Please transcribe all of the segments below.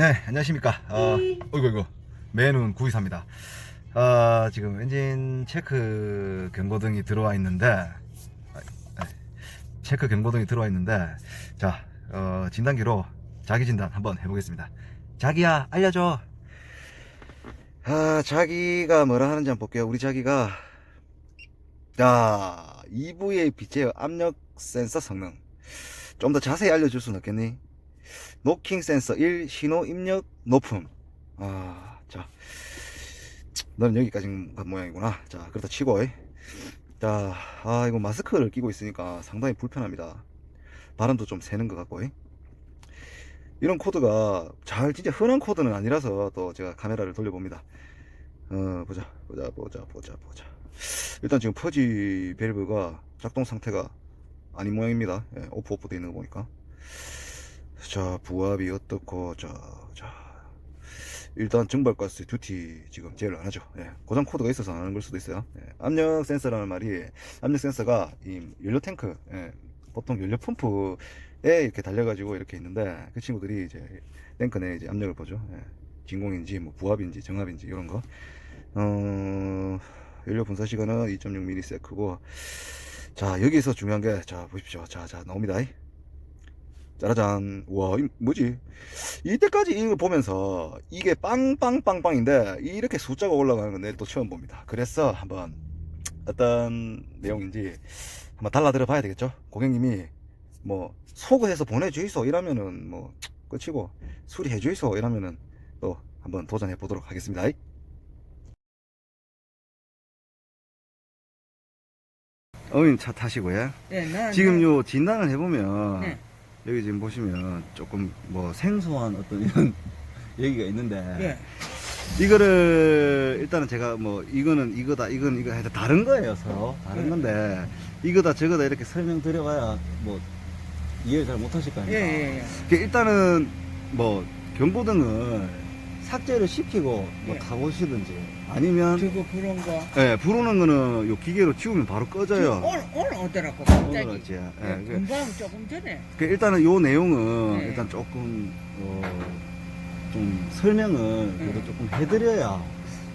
네, 안녕하십니까. 어, 어이구, 이구 매눈 924입니다. 어, 지금 엔진 체크 경고등이 들어와 있는데, 아, 아, 체크 경고등이 들어와 있는데, 자, 어, 진단기로 자기 진단 한번 해보겠습니다. 자기야, 알려줘. 아, 자기가 뭐라 하는지 한번 볼게요. 우리 자기가, 자, EVA 제어 압력 센서 성능. 좀 더 자세히 알려줄 수는 없겠니? 노킹 센서 1 신호 입력 높음 아, 자, 넌 여기까지 간 모양이구나. 자, 그렇다 치고, 이. 자, 아, 이거 마스크를 끼고 있으니까 상당히 불편합니다. 발음도 좀 새는 것 같고, 이. 이런 코드가 잘, 진짜 흔한 코드는 아니라서 또 제가 카메라를 돌려봅니다. 어, 보자, 보자, 보자, 보자, 보자. 일단 지금 퍼지 밸브가 작동 상태가 아닌 모양입니다. 예, 오프 오프 돼 있는 거 보니까. 자, 부압이 어떻고, 자, 자. 일단 증발가스 듀티 지금 제일 안 하죠. 예, 고장 코드가 있어서 안 하는 걸 수도 있어요. 예, 압력 센서라는 말이, 압력 센서가 이 연료 탱크, 예, 보통 연료 펌프에 이렇게 달려가지고 이렇게 있는데, 그 친구들이 이제 탱크 내 이제 압력을 보죠. 예, 진공인지, 뭐 부압인지, 정압인지, 이런 거. 어, 연료 분사 시간은 2.6ms고, 자, 여기서 중요한 게, 자, 보십시오. 자, 자, 나옵니다. 짜라잔. 와, 이 뭐지? 이때까지 이걸 보면서 이게 빵빵빵빵인데 이렇게 숫자가 올라가는 건 내일 또 처음 봅니다. 그래서 한번 어떤 내용인지 한번 달라들어 봐야 되겠죠? 고객님이 뭐 소거해서 보내주이소 이러면은 뭐 끝이고 수리해 주이소 이러면은 또 한번 도전해 보도록 하겠습니다. 어머님 차 타시고요. 네, 난 지금 요 진단을 해보면 네. 여기 지금 보시면 조금 뭐 생소한 어떤 이런 얘기가 있는데 예. 이거를 일단은 제가 뭐 이거는 이거다 이건 이거 해도 다른 거예요 서로 다른 네. 건데 이거다 저거다 이렇게 설명 드려봐야 뭐 이해를 잘 못하실 거 예, 아닙니까 예, 예. 그 일단은 뭐 경고등을 삭제를 시키고 뭐 예. 타보시든지 아니면 저거 그런 거. 예 부르는 거는 요 기계로 치우면 바로 꺼져요 오늘, 오늘 오더라고, 갑자기. 어찌 예, 예, 그- 금방 조금 전에. 그 일단은 요 내용은 네. 일단 조금 어, 좀 설명을 그래도 네. 조금 해드려야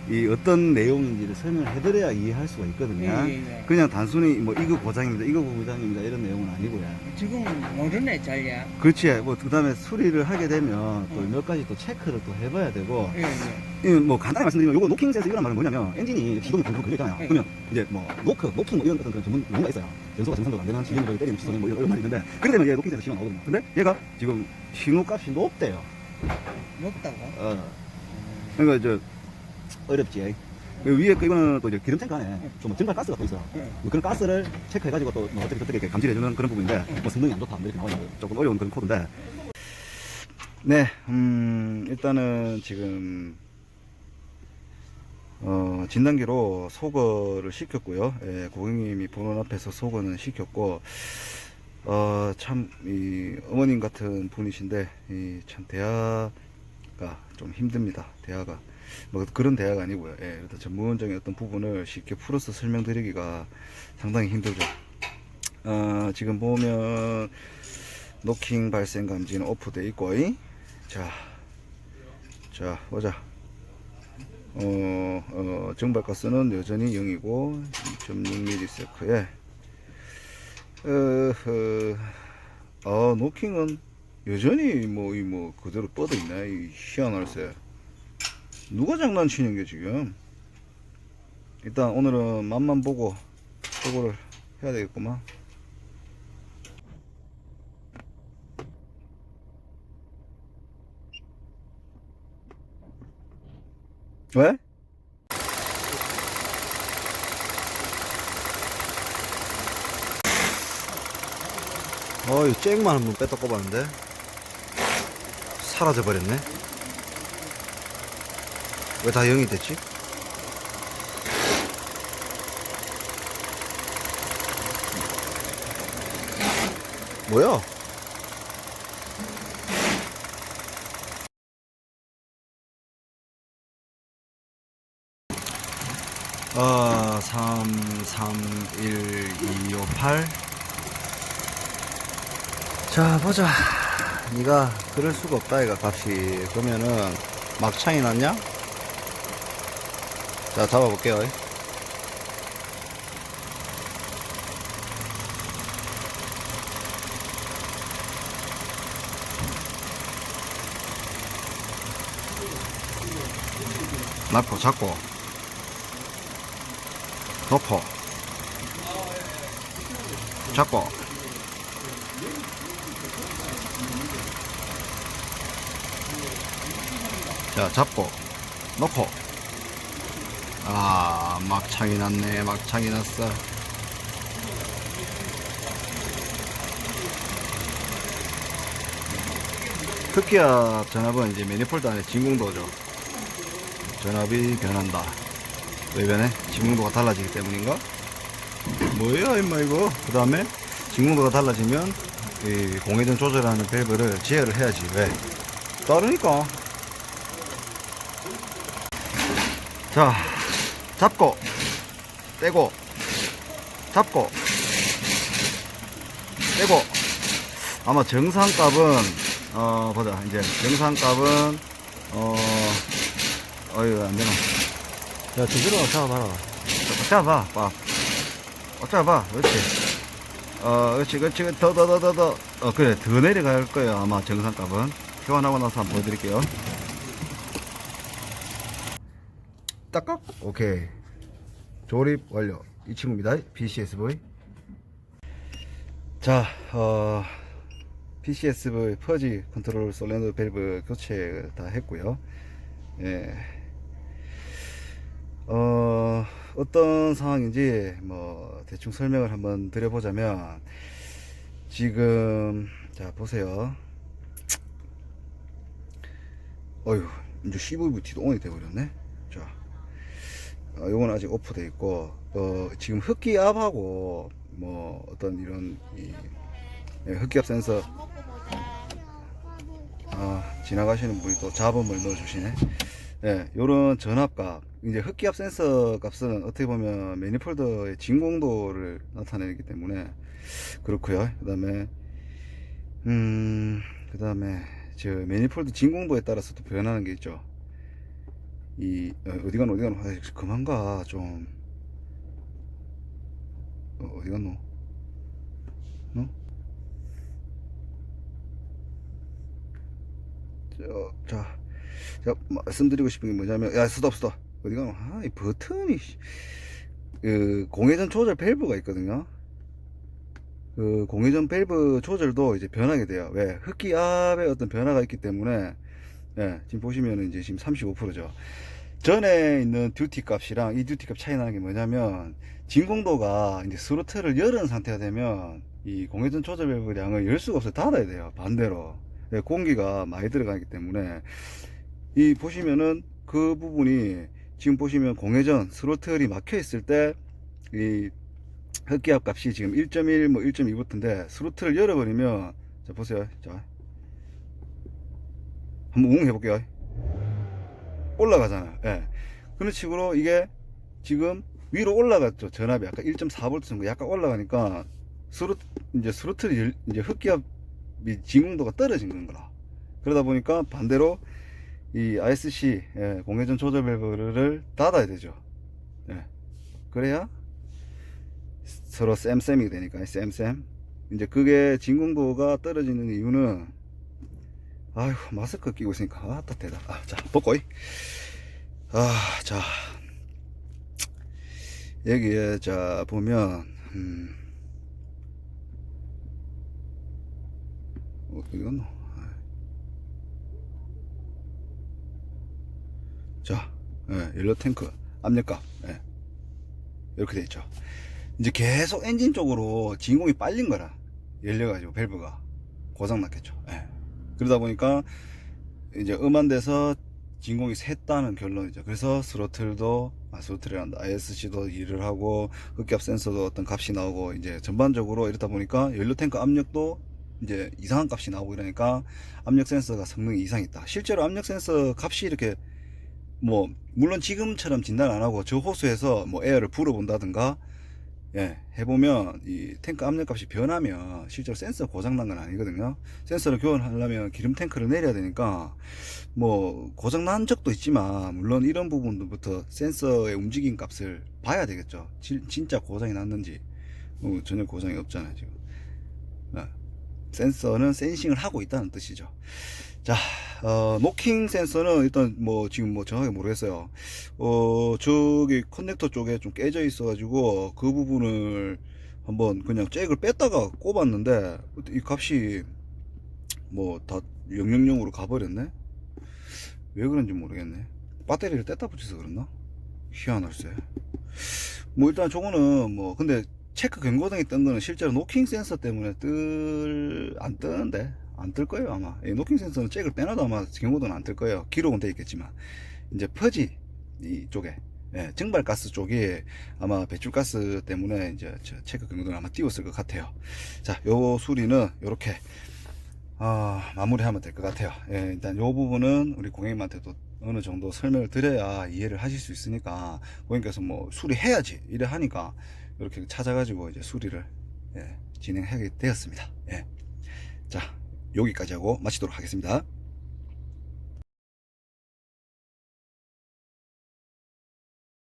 이 어떤 내용인지를 설명을 해드려야 이해할 수가 있거든요. 예, 예, 예. 그냥 단순히 뭐 이거 고장입니다, 이거 고장입니다 이런 내용은 아니고요. 지금은 모르네, 잘야. 그렇지. 뭐 그다음에 수리를 하게 되면 또 음. 몇 가지 또 체크를 또 해봐야 되고 예, 예. 이 뭐 간단히 말씀드리면 요거 노킹 센서 이런 말은 뭐냐면 엔진이 시동이 붕붕 걸려 있잖아요. 네. 그러면 이제 뭐 노크, 노킹 뭐 이런 어떤 그런 전문 용어가 있어요. 연소가 정상적으로 안 되는 실린더를 때리는 시동이 뭐 이런, 이런 말이 있는데 그렇게 되면 얘 노킹 센서 신호 나오거든요. 근데 얘가 지금 신호 값이 높대요. 먹다고. 어. 그러니까 저 어렵지. 그 위에 그 이거는 또 이제 기름 탱크 안에 좀 증발 가스가 또 있어요. 예. 뭐 그런 가스를 체크해가지고 또 뭐 어떻게 어떻게 이렇게 감지해주는 그런 부분인데 뭐 성능이 안 좋다 뭐 이렇게 나오는 조금 어려운 그런 코드인데. 네, 음 일단은 지금 어 진단기로 소거를 시켰고요. 예, 고객님이 보는 앞에서 소거는 시켰고 어 참 이 어머님 같은 분이신데 이 참 대화가 좀 힘듭니다. 대화가 뭐 그런 대화가 아니고요. 예, 일단 전문적인 어떤 부분을 쉽게 풀어서 설명드리기가 상당히 힘들죠. 어, 지금 보면 노킹 발생 감지는 오프돼 있고, 이. 자, 자 보자. 어, 어, 증발가스는 여전히 0이고 2.6ms에 어, 어, 아, 노킹은 여전히 뭐, 이 뭐, 그대로 뻗어 있네. 이 희한할세. 누가 장난치는 게 지금? 일단 오늘은 맛만 보고 저거를 해야 되겠구만. 왜? 어, 이 잭만 한번 뺐다 꼽았는데 사라져 버렸네. 왜 다 0이 됐지? 뭐야? 어, 3, 3, 1, 2, 5, 8. 자, 보자. 니가 그럴 수가 없다 이가 값이 그러면은 막창이 났냐? 자 잡아볼게요. 납고 잡고. 덮어 잡고. 자 잡고. 넣고 아 막창이 났네 막창이 났어 특기야 전압은 이제 매니폴드 안에 진공도죠 전압이 변한다 왜 변해? 진공도가 달라지기 때문인가? 뭐야 임마 이거 그 다음에 진공도가 달라지면 이 공회전 조절하는 밸브를 제어를 해야지 왜? 따르니까 자 잡고 떼고 잡고 떼고. 아마 정상값은 어 보자. 이제 정상값은 어 어휴 안되나. 야 제대로 잡아봐라. 잡아봐 봐. 어, 잡아봐. 그렇지. 어 그렇지 그렇지. 더 더 더 더더. 어 그래. 더 내려갈 거예요 아마 정상값은. 교환하고 나서 한번 보여드릴게요 딱깍 오케이. 조립 완료. 이 친구입니다. PCSV 자 어, PCSV 퍼지 컨트롤 솔레노 밸브 교체 다 했고요. 예. 어, 어떤 상황인지 뭐 대충 설명을 한번 드려보자면 지금 자 보세요. 어휴 이제 CVVT도 ON이 돼버렸네. 자 어, 요건 아직 오프돼 있고 어, 지금 흡기압하고 뭐 어떤 이런 이 예, 흡기압 센서 아, 지나가시는 분이 또 잡음을 넣어주시네. 예, 요런 전압값, 이제 흡기압 센서 값은 어떻게 보면 매니폴더의 진공도를 나타내기 때문에 그렇고요. 그 다음에, 음, 그 다음에 저 매니폴드 진공도에 따라서 또 변하는 게 있죠. 이 어, 어디 가노 어디 가노 아, 그만 가 좀. 어, 어디 갔노? 어? 저, 자, 제가 말씀드리고 싶은 게 뭐냐면, 야, 스톱, 스톱. 어디 가노? 아, 이 버튼이, 씨. 그, 공회전 조절 밸브가 있거든요. 그, 공회전 밸브 조절도 이제 변하게 돼요. 왜? 흡기압에 어떤 변화가 있기 때문에, 예, 지금 보시면은 이제 지금 35%죠. 전에 있는 듀티 값이랑 이 듀티 값 차이 나는 게 뭐냐면, 진공도가 이제 스로틀을 열은 상태가 되면, 이 공회전 조절 밸브량을 열 수가 없어요. 닫아야 돼요. 반대로. 예, 공기가 많이 들어가기 때문에 이 보시면은 그 부분이 지금 보시면 공회전 스로틀이 막혀 있을 때이 흡기압 값이 지금 1.1 뭐 1.2V인데 스로틀을 열어버리면 자 보세요 자 한번 웅 해볼게요. 올라가잖아요. 예. 그런 식으로 이게 지금 위로 올라갔죠. 전압이 아까 1.4V 정도 약간 올라가니까 스로 이제 스로틀이 열- 이제 흡기압 이 진공도가 떨어진 건가. 그러다 보니까 반대로 이 ISC 예, 공회전 조절 밸브를 닫아야 되죠. 예. 그래야 서로 쌤쌤이 되니까 쌤쌤. 이제 그게 진공도가 떨어지는 이유는 아휴 마스크 끼고 있으니까 아 따뜻하다 아, 자 벗고 아자 여기에 자 보면 음 어, 어디 갔노? 자, 예, 옐로 탱크 압력값 예, 이렇게 돼 있죠. 이제 계속 엔진 쪽으로 진공이 빨린 거라 열려가지고 밸브가 고장 났겠죠. 예. 그러다 보니까 이제 음한 데서 진공이 샜다는 결론이죠. 그래서 스로틀도 아 스로틀이란다. ISC도 일을 하고 흡기압 센서도 어떤 값이 나오고 이제 전반적으로 이렇다 보니까 연료 탱크 압력도 이제 이상한 값이 나오고 이러니까 압력 센서가 성능이 이상이 있다. 실제로 압력 센서 값이 이렇게 뭐 물론 지금처럼 진단 안 하고 저 호수에서 뭐 에어를 불어본다든가 예, 해보면 이 탱크 압력값이 변하면 실제로 센서 고장난 건 아니거든요. 센서를 교환하려면 기름 탱크를 내려야 되니까 뭐 고장난 적도 있지만 물론 이런 부분부터 센서의 움직임 값을 봐야 되겠죠. 지- 진짜 고장이 났는지 뭐 전혀 고장이 없잖아요 지금. 예, 센서는 센싱을 하고 있다는 뜻이죠. 자, 어, 노킹 센서는 일단 뭐 지금 뭐 정확하게 모르겠어요. 어, 저기 커넥터 쪽에 좀 깨져 있어가지고 그 부분을 한번 그냥 잭을 뺐다가 꼽았는데 이 값이 뭐 다 000으로 가버렸네? 왜 그런지 모르겠네. 배터리를 뗐다 붙여서 그랬나? 희한할세. 뭐 일단 저거는 뭐 근데 체크 경고등이 뜬 거는 실제로 노킹 센서 때문에 뜰, 안 뜨는데? 안 뜰 거예요, 아마. 이 노킹 센서는 잭을 빼놔도 아마 경고등은 안뜰 거예요. 기록은 돼 있겠지만. 이제 퍼지, 이쪽에. 예, 증발가스 쪽이 아마 배출가스 때문에 이제 저 체크 경고등을 아마 띄웠을 것 같아요. 자, 요 수리는 요렇게, 아, 마무리하면 될 것 같아요. 예, 일단 요 부분은 우리 고객님한테도 어느 정도 설명을 드려야 이해를 하실 수 있으니까 고객님께서 뭐 수리해야지 이래 하니까 이렇게 찾아가지고 이제 수리를 예, 진행하게 되었습니다. 예. 자, 여기까지 하고 마치도록 하겠습니다.